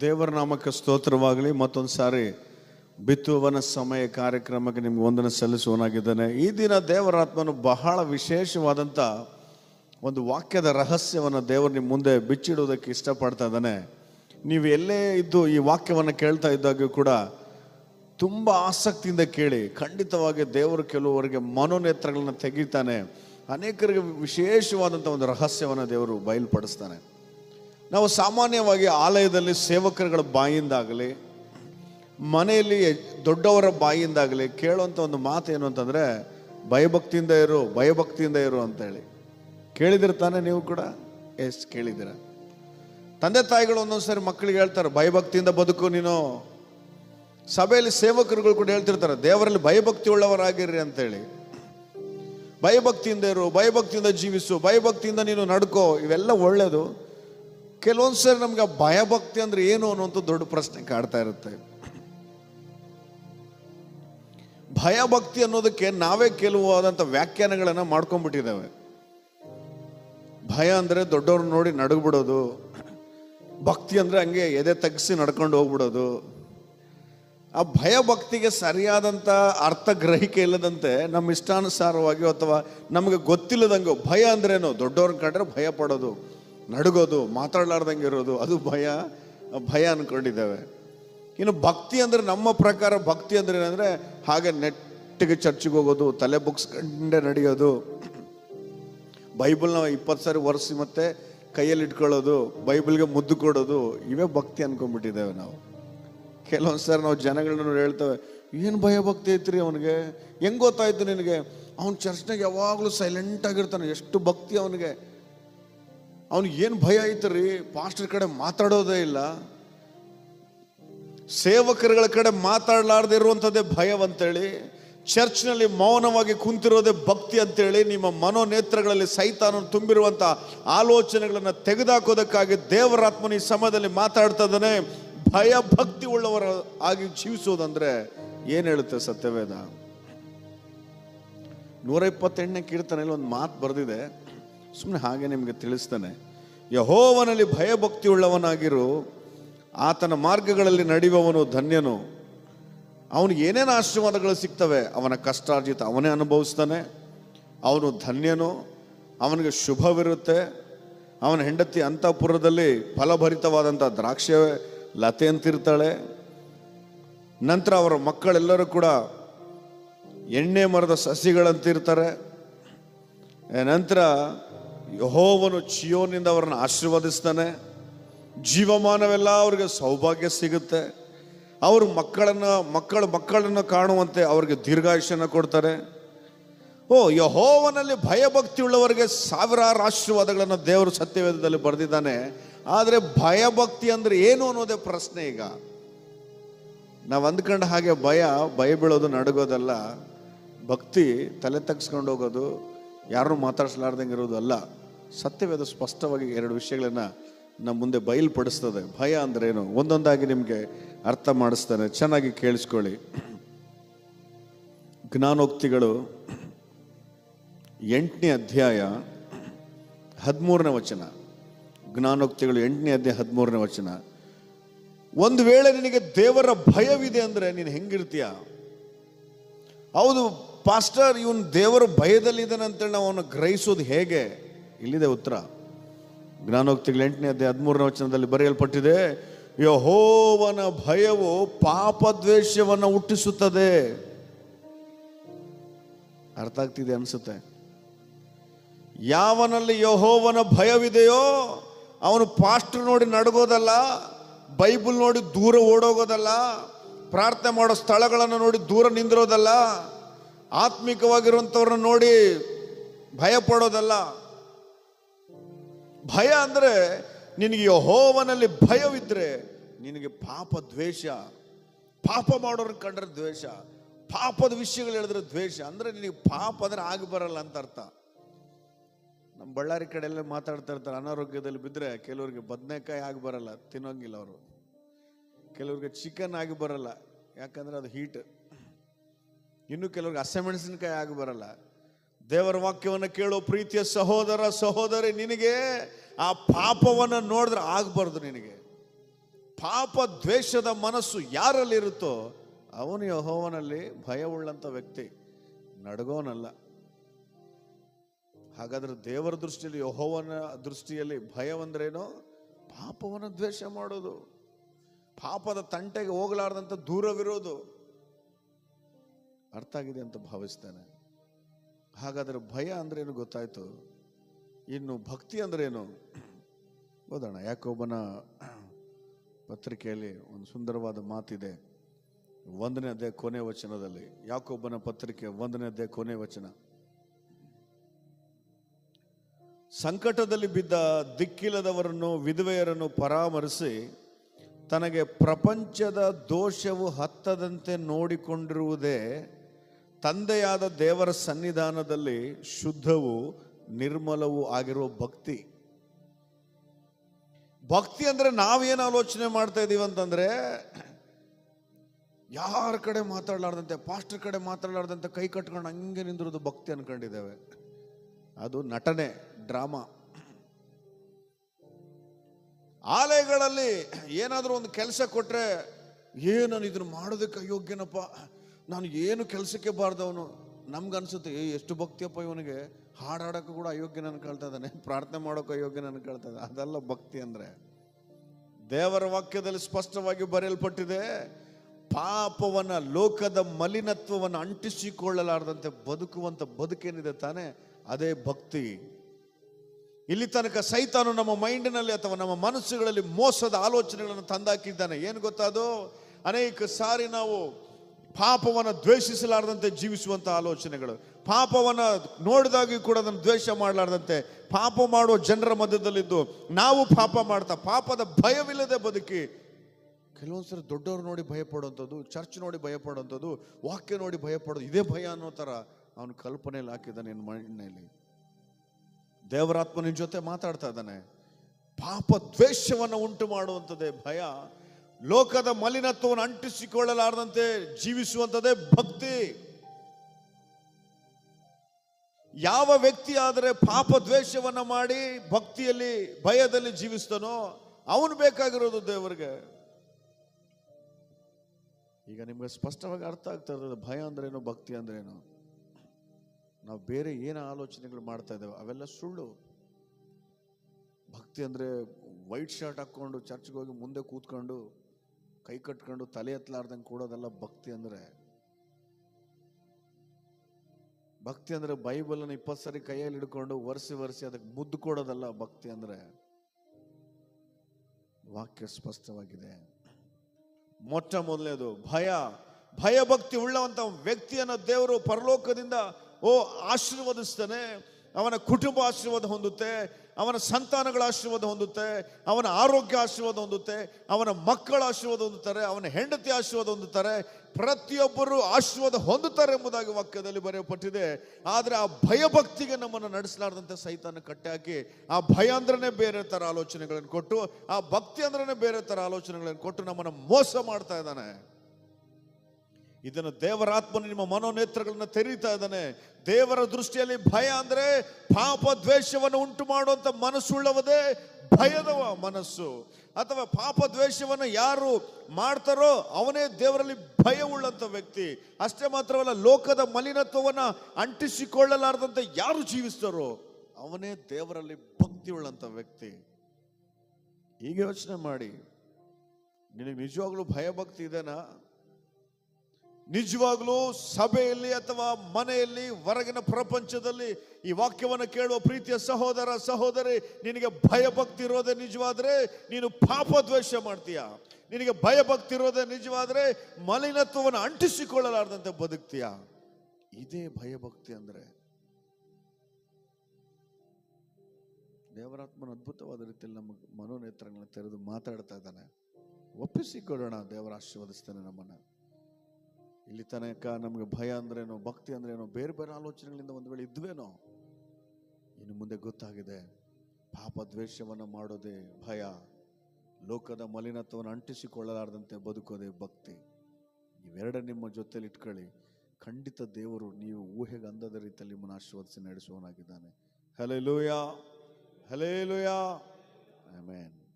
ದೇವರ ನಾಮಕ್ಕೆ ಸ್ತೋತ್ರವಾಗಲಿ, ಮತ್ತೊಂದು ಸಾರಿ ಬಿತ್ತುವನ ಸಮಯ ಕಾರ್ಯಕ್ರಮಕ್ಕೆ ನಿಮ್ಗೆ ವಂದನೆ ಸಲ್ಲಿಸುವನಾಗಿದ್ದಾನೆ ಈ ದಿನ ದೇವರಾತ್ಮನು ಬಹಳ ವಿಶೇಷವಾದಂಥ ಒಂದು ವಾಕ್ಯದ ರಹಸ್ಯವನ್ನು ದೇವರು ನಿಮ್ಮ ಮುಂದೆ ಬಿಚ್ಚಿಡುವುದಕ್ಕೆ ಇಷ್ಟಪಡ್ತಾ ಇದ್ದಾನೆ. ನೀವು ಎಲ್ಲೇ ಇದ್ದು ಈ ವಾಕ್ಯವನ್ನು ಕೇಳ್ತಾ ಇದ್ದಾಗ್ಯೂ ಕೂಡ ತುಂಬ ಆಸಕ್ತಿಯಿಂದ ಕೇಳಿ, ಖಂಡಿತವಾಗಿ ದೇವರು ಕೆಲವರಿಗೆ ಮನೋನೇತ್ರಗಳನ್ನ ತೆಗಿತಾನೆ. ಅನೇಕರಿಗೆ ವಿಶೇಷವಾದಂಥ ಒಂದು ರಹಸ್ಯವನ್ನು ದೇವರು ಬಯಲ್ಪಡಿಸ್ತಾನೆ. ನಾವು ಸಾಮಾನ್ಯವಾಗಿ ಆಲಯದಲ್ಲಿ ಸೇವಕರುಗಳ ಬಾಯಿಂದಾಗಲಿ, ಮನೆಯಲ್ಲಿ ದೊಡ್ಡವರ ಬಾಯಿಂದಾಗಲಿ ಕೇಳುವಂಥ ಒಂದು ಮಾತು ಏನು ಅಂತಂದರೆ, ಭಯಭಕ್ತಿಯಿಂದ ಇರು ಭಯಭಕ್ತಿಯಿಂದ ಇರು ಅಂತೇಳಿ. ಕೇಳಿದಿರ್ತಾನೆ ನೀವು ಕೂಡ? ಎಸ್ ಕೇಳಿದ್ದೀರ ತಂದೆ ತಾಯಿಗಳು ಒಂದೊಂದ್ಸರಿ ಮಕ್ಕಳಿಗೆ ಹೇಳ್ತಾರೆ, ಭಯಭಕ್ತಿಯಿಂದ ಬದುಕು ನೀನು. ಸಭೆಯಲ್ಲಿ ಸೇವಕರುಗಳು ಕೂಡ ಹೇಳ್ತಿರ್ತಾರೆ, ದೇವರಲ್ಲಿ ಭಯಭಕ್ತಿ ಉಳ್ಳವರಾಗಿರ್ರಿ ಅಂತೇಳಿ. ಭಯಭಕ್ತಿಯಿಂದ ಇರು, ಭಯಭಕ್ತಿಯಿಂದ ಜೀವಿಸು, ಭಯಭಕ್ತಿಯಿಂದ ನೀನು ನಡ್ಕೋ, ಇವೆಲ್ಲ ಒಳ್ಳೇದು. ಕೆಲವೊಂದು ಸರಿ ನಮ್ಗೆ ಆ ಭಯಭಕ್ತಿ ಅಂದ್ರೆ ಏನು ಅನ್ನುವಂಥ ದೊಡ್ಡ ಪ್ರಶ್ನೆ ಕಾಡ್ತಾ ಇರುತ್ತೆ. ಭಯಭಕ್ತಿ ಅನ್ನೋದಕ್ಕೆ ನಾವೇ ಕೆಲವಾದಂಥ ವ್ಯಾಖ್ಯಾನಗಳನ್ನು ಮಾಡ್ಕೊಂಡ್ಬಿಟ್ಟಿದ್ದಾವೆ. ಭಯ ಅಂದ್ರೆ ದೊಡ್ಡವ್ರು ನೋಡಿ ನಡಗ್ಬಿಡೋದು, ಭಕ್ತಿ ಅಂದ್ರೆ ಹಂಗೆ ಎದೆ ತಗ್ಸಿ ನಡ್ಕೊಂಡು ಹೋಗ್ಬಿಡೋದು. ಆ ಭಯ ಭಕ್ತಿಗೆ ಅರ್ಥ ಗ್ರಹಿಕೆ ಇಲ್ಲದಂತೆ ನಮ್ಮ ಇಷ್ಟಾನುಸಾರವಾಗಿ ಅಥವಾ ನಮಗೆ ಗೊತ್ತಿಲ್ಲದಂಗೆ ಭಯ ಅಂದ್ರೇನು? ದೊಡ್ಡವ್ರನ್ನ ಕಂಡ್ರೆ ಭಯ ಪಡೋದು. ನಡುಗೋದು, ಮಾತಾಡ್ಲಾರ್ದಂಗೆ ಇರೋದು, ಅದು ಭಯ ಭಯ ಅನ್ಕೊಂಡಿದ್ದೇವೆ. ಇನ್ನು ಭಕ್ತಿ ಅಂದರೆ ನಮ್ಮ ಪ್ರಕಾರ ಭಕ್ತಿ ಅಂದರೆ ಏನಂದರೆ ಹಾಗೆ ನೆಟ್ಟಿಗೆ ಚರ್ಚಿಗೆ ಹೋಗೋದು, ತಲೆ ಬುಕ್ಸ್ಕೊಂಡೇ ನಡೆಯೋದು. ಬೈಬಲ್ನ ಇಪ್ಪತ್ತು ಸಾರಿ ಒರೆಸಿ ಮತ್ತೆ ಕೈಯಲ್ಲಿ ಇಟ್ಕೊಳ್ಳೋದು, ಬೈಬಲ್ಗೆ ಮುದ್ದು ಕೊಡೋದು, ಇವೇ ಭಕ್ತಿ ಅನ್ಕೊಂಡ್ಬಿಟ್ಟಿದ್ದೇವೆ ನಾವು. ಕೆಲವೊಂದು ಸಾರಿ ನಾವು ಜನಗಳನ್ನ ಹೇಳ್ತೇವೆ, ಏನು ಭಯ ಭಕ್ತಿ ಐತ್ರಿ ಅವನಿಗೆ? ಹೆಂಗೆ ಗೊತ್ತಾಯ್ತು ನಿನಗೆ? ಅವ್ನು ಚರ್ಚ್ನಾಗ ಯಾವಾಗಲೂ ಸೈಲೆಂಟ್ ಆಗಿರ್ತಾನೆ, ಎಷ್ಟು ಭಕ್ತಿ ಅವನಿಗೆ. ಅವ್ನಿಗೆ ಏನು ಭಯ ಐತ್ರಿ? ಪಾಸ್ಟರ್ ಕಡೆ ಮಾತಾಡೋದೇ ಇಲ್ಲ. ಸೇವಕರುಗಳ ಕಡೆ ಮಾತಾಡಲಾರ್ದೆ ಇರುವಂಥದ್ದೇ ಭಯವಂತೇಳಿ ಚರ್ಚ್ನಲ್ಲಿ ಮೌನವಾಗಿ ಕುಂತಿರೋದೇ ಭಕ್ತಿ ಅಂತೇಳಿ, ನಿಮ್ಮ ಮನೋನೇತ್ರಗಳಲ್ಲಿ ಸೈತಾನ ತುಂಬಿರುವಂಥ ಆಲೋಚನೆಗಳನ್ನು ತೆಗೆದಾಕೋದಕ್ಕಾಗಿ ದೇವರಾತ್ಮನ ಈ ಸಮಯದಲ್ಲಿ ಮಾತಾಡ್ತಾ ಇದ್ದಾನೆ. ಭಯ ಭಕ್ತಿ ಉಳ್ಳವರ ಆಗಿ ಜೀವಿಸೋದಂದ್ರೆ ಏನು ಹೇಳುತ್ತೆ ಸತ್ಯವೇದ? ನೂರ ಇಪ್ಪತ್ತೆಂಟನೇ ಕೀರ್ತನೆಯಲ್ಲಿ ಒಂದು ಮಾತು ಬರೆದಿದೆ. ಸುಮ್ಮನೆ ಹಾಗೆ ನಿಮಗೆ ತಿಳಿಸ್ತಾನೆ. ಯಹೋವನಲ್ಲಿ ಭಯಭಕ್ತಿ ಉಳ್ಳವನಾಗಿರು ಆತನ ಮಾರ್ಗಗಳಲ್ಲಿ ನಡೆಯುವವನು ಧನ್ಯನು. ಅವನಿಗೆ ಏನೇನು ಆಶೀರ್ವಾದಗಳು ಸಿಗ್ತವೆ, ಅವನ ಕಷ್ಟಾರ್ಜಿತ ಅವನೇ ಅನುಭವಿಸ್ತಾನೆ. ಅವನು ಧನ್ಯನು, ಅವನಿಗೆ ಶುಭವಿರುತ್ತೆ. ಅವನ ಹೆಂಡತಿ ಅಂತಃಪುರದಲ್ಲಿ ಫಲಭರಿತವಾದಂಥ ದ್ರಾಕ್ಷಿ ಲತೆ ಅಂತಿರ್ತಾಳೆ. ನಂತರ ಅವರ ಮಕ್ಕಳೆಲ್ಲರೂ ಕೂಡ ಎಣ್ಣೆ ಮರದ ಸಸಿಗಳಂತಿರ್ತಾರೆ. ನಂತರ ಯಹೋವನು ಚಿಯೋನಿಂದ ಅವರನ್ನು ಆಶೀರ್ವದಿಸ್ತಾನೆ. ಜೀವಮಾನವೆಲ್ಲ ಅವ್ರಿಗೆ ಸೌಭಾಗ್ಯ ಸಿಗುತ್ತೆ. ಅವರು ಮಕ್ಕಳನ್ನು, ಮಕ್ಕಳ ಮಕ್ಕಳನ್ನು ಕಾಣುವಂತೆ ಅವ್ರಿಗೆ ದೀರ್ಘಾಯುಷ್ಯನ ಕೊಡ್ತಾರೆ. ಓ, ಯಹೋವನಲ್ಲಿ ಭಯಭಕ್ತಿ ಉಳ್ಳವರಿಗೆ ಸಾವಿರಾರು ಆಶೀರ್ವಾದಗಳನ್ನು ದೇವರು ಸತ್ಯವೇದದಲ್ಲಿ ಬರೆದಿದ್ದಾನೆ. ಆದರೆ ಭಯಭಕ್ತಿ ಅಂದರೆ ಏನು ಅನ್ನೋದೇ ಪ್ರಶ್ನೆ ಈಗ. ನಾವು ಅಂದ್ಕೊಂಡ ಹಾಗೆ ಭಯ ಭಯ ಬೀಳೋದು, ನಡಗೋದಲ್ಲ. ಭಕ್ತಿ ತಲೆ ತಗ್ಸ್ಕೊಂಡು ಹೋಗೋದು, ಯಾರನ್ನೂ ಮಾತಾಡ್ಸಲಾರ್ದಂಗೆ ಇರೋದು ಅಲ್ಲ. ಸತ್ಯವೇದ ಸ್ಪಷ್ಟವಾಗಿ ಎರಡು ವಿಷಯಗಳನ್ನು ನಮ್ಮ ಮುಂದೆ ಬಯಲ್ಪಡಿಸ್ತದೆ. ಭಯ ಅಂದ್ರೆ ಏನು ಒಂದೊಂದಾಗಿ ನಿಮಗೆ ಅರ್ಥ ಮಾಡಿಸ್ತಾನೆ. ಚೆನ್ನಾಗಿ ಕೇಳಿಸ್ಕೊಳ್ಳಿ. ಜ್ಞಾನೋಕ್ತಿಗಳು ಎಂಟನೇ ಅಧ್ಯಾಯ ಹದಿಮೂರನೇ ವಚನ. ಜ್ಞಾನೋಕ್ತಿಗಳು ಎಂಟನೇ ಅಧ್ಯಾಯ ಹದಿಮೂರನೇ ವಚನ. ಒಂದು ವೇಳೆ ನಿನಗೆ ದೇವರ ಭಯವಿದೆ ಅಂದರೆ ನೀನು ಹೆಂಗಿರ್ತೀಯ? ಹೌದು, ಪಾಸ್ಟರ್, ಇವನು ದೇವರ ಭಯದಲ್ಲಿದ್ದಾನೆ ಅಂತೇಳಿ ನಾವು ಅವನು ಗ್ರಹಿಸೋದು ಹೇಗೆ? ಇಲ್ಲಿದೆ ಉತ್ತರ. ಜ್ಞಾನೋಕ್ತಿಗಳು ಎಂಟನೇ ಅಧ್ಯಾಯ ಹದಿಮೂರನೇ ವಚನದಲ್ಲಿ ಬರೆಯಲ್ಪಟ್ಟಿದೆ, ಯಹೋವನ ಭಯವು ಪಾಪದ್ವೇಷವನ್ನು ಹುಟ್ಟಿಸುತ್ತದೆ. ಅರ್ಥ ಆಗ್ತಿದೆ ಅನಿಸುತ್ತೆ. ಯಾವನಲ್ಲಿ ಯಹೋವನ ಭಯವಿದೆಯೋ, ಅವನು ಪಾಸ್ಟರ್ ನೋಡಿ ನಡಗೋದಲ್ಲ, ಬೈಬಲ್ ನೋಡಿ ದೂರ ಓಡೋಗೋದಲ್ಲ, ಪ್ರಾರ್ಥನೆ ಮಾಡೋ ಸ್ಥಳಗಳನ್ನು ನೋಡಿ ದೂರ ನಿಂದಿರೋದಲ್ಲ ಆತ್ಮಿಕವಾಗಿರುವಂಥವ್ರನ್ನ ನೋಡಿ ಭಯ ಪಡೋದಲ್ಲ ಭಯ ಅಂದರೆ ನಿನಗೆ ಯಹೋವನಲ್ಲಿ ಭಯವಿದ್ರೆ ನಿನಗೆ ಪಾಪ ದ್ವೇಷ. ಪಾಪ ಮಾಡೋರು ಕಂಡ್ರೆ ದ್ವೇಷ. ಪಾಪದ ವಿಷಯಗಳು ಹೇಳಿದ್ರೆ ದ್ವೇಷ. ಅಂದ್ರೆ ನಿನಗೆ ಪಾಪ ಅಂದರೆ ಆಗಿ ಬರಲ್ಲ ಅಂತ ಅರ್ಥ. ನಮ್ಮ ಬಳ್ಳಾರಿ ಕಡೆ ಎಲ್ಲ ಮಾತಾಡ್ತಾ ಇರ್ತಾರೆ, ಅನಾರೋಗ್ಯದಲ್ಲಿ ಬಿದ್ದರೆ ಕೆಲವರಿಗೆ ಬದನೆಕಾಯಿ ಆಗಿ ಬರಲ್ಲ, ತಿನ್ನೋಂಗಿಲ್ಲ ಅವರು. ಕೆಲವ್ರಿಗೆ ಚಿಕನ್ ಆಗಿ ಬರಲ್ಲ, ಯಾಕಂದ್ರೆ ಅದು ಹೀಟ್ ಇನ್ನು ಕೆಲವ್ರಿಗೆ ಹಸೆಮೆಣಸಿನಕಾಯಿ ಆಗಿ ಬರಲ್ಲ. ದೇವರ ವಾಕ್ಯವನ್ನು ಕೇಳೋ ಪ್ರೀತಿಯ ಸಹೋದರ ಸಹೋದರಿ, ನಿನಗೆ ಆ ಪಾಪವನ್ನು ನೋಡಿದ್ರೆ ಆಗಬಾರ್ದು ನಿನಗೆ. ಪಾಪ ದ್ವೇಷದ ಮನಸ್ಸು ಯಾರಲ್ಲಿರುತ್ತೋ ಅವನು ಯಹೋವನಲ್ಲಿ ಭಯವುಳ್ಳಂಥ ವ್ಯಕ್ತಿ, ನಡಗೋನಲ್ಲ. ಹಾಗಾದ್ರೆ ದೇವರ ದೃಷ್ಟಿಯಲ್ಲಿ, ಯಹೋವನ ದೃಷ್ಟಿಯಲ್ಲಿ ಭಯವಂದ್ರೇನು ಪಾಪವನ್ನು ದ್ವೇಷ ಮಾಡೋದು. ಪಾಪದ ತಂಟೆಗೆ ಹೋಗಲಾರ್ದಂಥ ದೂರವಿರೋದು. ಅರ್ಥ ಆಗಿದೆ ಅಂತ ಭಾವಿಸ್ತೇನೆ. ಹಾಗಾದ್ರೆ ಭಯ ಅಂದ್ರೇನು ಗೊತ್ತಾಯ್ತು? ಇನ್ನು ಭಕ್ತಿ ಅಂದ್ರೇನು? ಓದೋಣ ಯಾಕೊಬ್ಬನ ಪತ್ರಿಕೆಯಲ್ಲಿ ಒಂದು ಸುಂದರವಾದ ಮಾತಿದೆ. ಒಂದನೇ ಅದೇ ಕೊನೆ ವಚನದಲ್ಲಿ. ಯಾಕೊಬ್ಬನ ಪತ್ರಿಕೆ ಒಂದನೇ ಅದೇ ಕೊನೆ ವಚನ. ಸಂಕಟದಲ್ಲಿ ಬಿದ್ದ ದಿಕ್ಕಿಲ್ಲದವರನ್ನು, ವಿಧವೆಯರನ್ನು ಪರಾಮರಿಸಿ, ತನಗೆ ಪ್ರಪಂಚದ ದೋಷವು ಹತ್ತದಂತೆ ನೋಡಿಕೊಂಡಿರುವುದೇ ತಂದೆಯಾದ ದೇವರ ಸನ್ನಿಧಾನದಲ್ಲಿ ಶುದ್ಧವೂ ನಿರ್ಮಲವೂ ಆಗಿರುವ ಭಕ್ತಿ. ಭಕ್ತಿ ಅಂದ್ರೆ ನಾವೇನು ಆಲೋಚನೆ ಮಾಡ್ತಾ ಇದ್ದೀವಿ ಅಂತಂದರೆ, ಯಾರ ಕಡೆ ಮಾತಾಡಲಾರ್ದಂತೆ, ಪಾಸ್ಟರ್ ಕಡೆ ಮಾತಾಡಲಾರ್ದಂತೆ ಕೈ ಕಟ್ಕೊಂಡು ಹಂಗೆ ನಿಂದಿರೋದು ಭಕ್ತಿ ಅನ್ಕೊಂಡಿದ್ದೇವೆ. ಅದು ನಟನೆ, ಡ್ರಾಮಾ. ಆಲಯಗಳಲ್ಲಿ ಏನಾದರೂ ಒಂದು ಕೆಲಸ ಕೊಟ್ಟರೆ ಏನು ನಾನು ಇದನ್ನ ಮಾಡೋದಕ್ಕೆ ಅಯೋಗ್ಯನಪ್ಪ? ನಾನು ಏನು ಕೆಲಸಕ್ಕೆ ಬಾರ್ದವನು? ನಮ್ಗನ್ಸುತ್ತೆ, ಏ, ಎಷ್ಟು ಭಕ್ತಿಯಪ್ಪ ಇವನಿಗೆ. ಹಾಡಾಡೋಕ್ಕೂ ಕೂಡ ಅಯೋಗ್ಯನ ಕೇಳ್ತಾ ಇದ್ದಾನೆ. ಪ್ರಾರ್ಥನೆ ಮಾಡೋಕೆ ಅಯೋಗ್ಯನ ಕೇಳ್ತಾ ಇದ್ದಾನೆ ಅದೆಲ್ಲ ಭಕ್ತಿ ಅಂದರೆ. ದೇವರ ವಾಕ್ಯದಲ್ಲಿ ಸ್ಪಷ್ಟವಾಗಿ ಬರೆಯಲ್ಪಟ್ಟಿದೆ, ಪಾಪವನ್ನ ಲೋಕದ ಮಲಿನತ್ವವನ್ನು ಅಂಟಿಸಿಕೊಳ್ಳಲಾರದಂತೆ ಬದುಕುವಂಥ ಬದುಕೇನಿದೆ ತಾನೆ, ಅದೇ ಭಕ್ತಿ. ಇಲ್ಲಿ ತನಕ ಸೈತಾನು ನಮ್ಮ ಮೈಂಡಿನಲ್ಲಿ ಅಥವಾ ನಮ್ಮ ಮನಸ್ಸುಗಳಲ್ಲಿ ಮೋಸದ ಆಲೋಚನೆಗಳನ್ನು ತಂದಾಕಿದ್ದಾನೆ. ಏನು ಗೊತ್ತಾದೋ ಅನೇಕ ಸಾರಿ ನಾವು ಪಾಪವನ್ನು ದ್ವೇಷಿಸಲಾರದಂತೆ ಜೀವಿಸುವಂಥ ಆಲೋಚನೆಗಳು. ಪಾಪವನ್ನು ನೋಡಿದಾಗಿ ಕೂಡ ಅದನ್ನು ದ್ವೇಷ ಮಾಡಲಾರದಂತೆ ಪಾಪ ಮಾಡುವ ಜನರ ಮಧ್ಯದಲ್ಲಿದ್ದು ನಾವು ಪಾಪ ಮಾಡ್ತಾ, ಪಾಪದ ಭಯವಿಲ್ಲದೆ ಬದುಕಿ. ಕೆಲವೊಂದ್ಸರಿ ದೊಡ್ಡವ್ರು ನೋಡಿ ಭಯಪಡುವಂಥದ್ದು ಚರ್ಚ್ ನೋಡಿ ಭಯಪಡುವಂಥದ್ದು ವಾಕ್ಯ ನೋಡಿ ಭಯಪಡೋದು ಇದೇ ಭಯ ಅನ್ನೋ ಥರ ಅವನು ಕಲ್ಪನೆಯಲ್ಲಿ ಹಾಕಿದ್ದಾನೆ ನಿನ್ನ ಮಣ್ಣಿನಲ್ಲಿ. ದೇವರಾತ್ಮ ನಿನ್ನ ಜೊತೆ ಮಾತಾಡ್ತಾ ಇದ್ದಾನೆ. ಪಾಪ ದ್ವೇಷವನ್ನು ಉಂಟು ಮಾಡುವಂಥದ್ದೇ ಭಯ. ಲೋಕದ ಮಲಿನತ್ವವನ್ನು ಅಂಟಿಸಿಕೊಳ್ಳಲಾರದಂತೆ ಜೀವಿಸುವಂಥದ್ದೇ ಭಕ್ತಿ. ಯಾವ ವ್ಯಕ್ತಿ ಆದರೆ ಪಾಪ ದ್ವೇಷವನ್ನು ಮಾಡಿ ಭಕ್ತಿಯಲ್ಲಿ, ಭಯದಲ್ಲಿ ಜೀವಿಸ್ತಾನೋ ಅವನು ಬೇಕಾಗಿರೋದು ದೇವರಿಗೆ. ಈಗ ನಿಮ್ಗೆ ಸ್ಪಷ್ಟವಾಗಿ ಅರ್ಥ ಆಗ್ತಾ ಇರ್ತದೆ ಭಯ ಅಂದ್ರೇನು, ಭಕ್ತಿ ಅಂದ್ರೇನು? ನಾವು ಬೇರೆ ಏನು ಆಲೋಚನೆಗಳು ಮಾಡ್ತಾ ಇದ್ದೇವೆ, ಅವೆಲ್ಲ ಸುಳ್ಳು. ಭಕ್ತಿ ಅಂದ್ರೆ ವೈಟ್ ಶರ್ಟ್ ಹಾಕ್ಕೊಂಡು ಚರ್ಚ್ಗೆ ಹೋಗಿ ಮುಂದೆ ಕೂತ್ಕೊಂಡು ಕೈ ಕಟ್ಕೊಂಡು ತಲೆ ಎತ್ತಲಾರ್ದಂಗೆ ಕೂಡೋದೆಲ್ಲ ಭಕ್ತಿ ಅಂದರೆ. ಭಕ್ತಿ ಅಂದರೆ ಬೈಬಲನ್ನು ಇಪ್ಪತ್ತು ಸರಿ ಕೈಯಲ್ಲಿ ಹಿಡ್ಕೊಂಡು ಒರೆಸಿ ಒರೆಸಿ ಅದಕ್ಕೆ ಮುದ್ದು ಕೊಡೋದಲ್ಲ ಭಕ್ತಿ ಅಂದರೆ. ವಾಕ್ಯ ಸ್ಪಷ್ಟವಾಗಿದೆ. ಮೊಟ್ಟ ಮೊದಲನೇದು ಭಯ. ಭಯ ಭಕ್ತಿ ಉಳ್ಳವಂತ ವ್ಯಕ್ತಿಯನ್ನ ದೇವರು ಪರಲೋಕದಿಂದ, ಓ, ಆಶೀರ್ವದಿಸ್ತಾನೆ. ಅವನ ಕುಟುಂಬ ಆಶೀರ್ವಾದ ಹೊಂದುತ್ತೆ, ಅವನ ಸಂತಾನಗಳ ಆಶೀರ್ವಾದ ಹೊಂದುತ್ತೆ, ಅವನ ಆರೋಗ್ಯ ಆಶೀರ್ವಾದ ಹೊಂದುತ್ತೆ, ಅವನ ಮಕ್ಕಳ ಆಶೀರ್ವಾದ ಹೊಂದುತ್ತಾರೆ, ಅವನ ಹೆಂಡತಿ ಆಶೀರ್ವಾದ ಹೊಂದುತ್ತಾರೆ, ಪ್ರತಿಯೊಬ್ಬರು ಆಶೀರ್ವಾದ ಹೊಂದುತ್ತಾರೆ ಎಂಬುದಾಗಿ ವಾಕ್ಯದಲ್ಲಿ ಬರೆಯಲ್ಪಟ್ಟಿದೆ. ಆದರೆ ಆ ಭಯಭಕ್ತಿಗೆ ನಮ್ಮನ್ನು ನಡೆಸಲಾರದಂತೆ ಸೈತಾನ ಕಟ್ಟೆ ಹಾಕಿ, ಆ ಭಯ ಅಂದ್ರೆ ಬೇರೆ ಥರ ಆಲೋಚನೆಗಳನ್ನು ಕೊಟ್ಟು, ಆ ಭಕ್ತಿ ಅಂದ್ರೆ ಬೇರೆ ಥರ ಆಲೋಚನೆಗಳನ್ನು ಕೊಟ್ಟು ನಮ್ಮನ್ನು ಮೋಸ ಮಾಡ್ತಾ ಇದ್ದಾನೆ. ಇದನ್ನು ದೇವರಾತ್ಮನು ನಿಮ್ಮ ಮನೋನೇತ್ರಗಳನ್ನ ತೆರೀತಾ ಇದ್ದಾನೆ. ದೇವರ ದೃಷ್ಟಿಯಲ್ಲಿ ಭಯ ಅಂದ್ರೆ ಪಾಪ ದ್ವೇಷವನ್ನು ಉಂಟು ಮಾಡುವಂತ ಮನಸ್ಸುಳ್ಳವದೇ ಭಯದವ ಮನಸ್ಸು. ಅಥವಾ ಪಾಪ ದ್ವೇಷವನ್ನು ಯಾರು ಮಾಡ್ತಾರೋ ಅವನೇ ದೇವರಲ್ಲಿ ಭಯ ಉಳ್ಳಂತ ವ್ಯಕ್ತಿ. ಅಷ್ಟೇ ಮಾತ್ರವಲ್ಲ, ಲೋಕದ ಮಲಿನತ್ವವನ್ನು ಅಂಟಿಸಿಕೊಳ್ಳಲಾರದಂತೆ ಯಾರು ಜೀವಿಸ್ತಾರೋ ಅವನೇ ದೇವರಲ್ಲಿ ಭಕ್ತಿ ಉಳ್ಳಂತ ವ್ಯಕ್ತಿ. ಹೀಗೆ ಯೋಚನೆ ಮಾಡಿ. ನಿನಗೆ ನಿಜವಾಗ್ಲೂ ಭಯಭಕ್ತಿ ಇದೆನಾ? ನಿಜವಾಗ್ಲೂ ಸಭೆಯಲ್ಲಿ ಅಥವಾ ಮನೆಯಲ್ಲಿ, ಹೊರಗಿನ ಪ್ರಪಂಚದಲ್ಲಿ ಈ ವಾಕ್ಯವನ್ನು ಕೇಳುವ ಪ್ರೀತಿಯ ಸಹೋದರ, ಸಹೋದರಿ, ನಿನಗೆ ಭಯಭಕ್ತಿ ಇರೋದೇ ನಿಜವಾದರೆ ನೀನು ಪಾಪ ದ್ವೇಷ ಮಾಡ್ತೀಯ? ನಿನಗೆ ಭಯಭಕ್ತಿ ಇರೋದೇ ನಿಜವಾದರೆ ಮಲಿನತ್ವವನ್ನು ಅಂಟಿಸಿಕೊಳ್ಳಲಾರ್ದಂತೆ ಬದುಕ್ತೀಯ? ಇದೇ ಭಯಭಕ್ತಿ ಅಂದ್ರೆ ದೇವರಾತ್ಮನ ಅದ್ಭುತವಾದ ರೀತಿಯಲ್ಲಿ ನಮ್ಮ ಮನೋನೇತ್ರಗಳನ್ನ ತೆರೆದು ಮಾತಾಡ್ತಾ ಇದ್ದಾನೆ. ಒಪ್ಪಿಸಿಕೊಡೋಣ ದೇವರ ಆಶೀರ್ವದಿಸ್ತಾನೆ ನಮ್ಮನ್ನ. ಇಲ್ಲಿ ತನಕ ನಮಗೆ ಭಯ ಅಂದ್ರೇನೋ, ಭಕ್ತಿ ಅಂದ್ರೇನೋ, ಬೇರೆ ಬೇರೆ ಆಲೋಚನೆಗಳಿಂದ ಒಂದು ವೇಳೆ ಇದ್ವೇನೋ, ಇನ್ನು ಮುಂದೆ ಗೊತ್ತಾಗಿದೆ, ಪಾಪ ದ್ವೇಷವನ್ನು ಮಾಡೋದೇ ಭಯ. ಲೋಕದ ಮಲಿನತ್ವವನ್ನು ಅಂಟಿಸಿಕೊಳ್ಳಲಾರದಂತೆ ಬದುಕೋದೇ ಭಕ್ತಿ. ಇವೆರಡ ನಿಮ್ಮ ಜೊತೆಲಿ ಇಟ್ಕೊಳ್ಳಿ. ಖಂಡಿತ ದೇವರು ನೀವು ಊಹೆಗೆ ಅಂದದ ರೀತಿಯಲ್ಲಿ ನಿಮ್ಮನ್ನು ಆಶೀರ್ವದಿಸಿ ನಡೆಸುವನಾಗಿದ್ದಾನೆ ಹಲೇ ಲೂಯಾ ಹಲೇ ಲೂಯಾ ಆಮೇನ್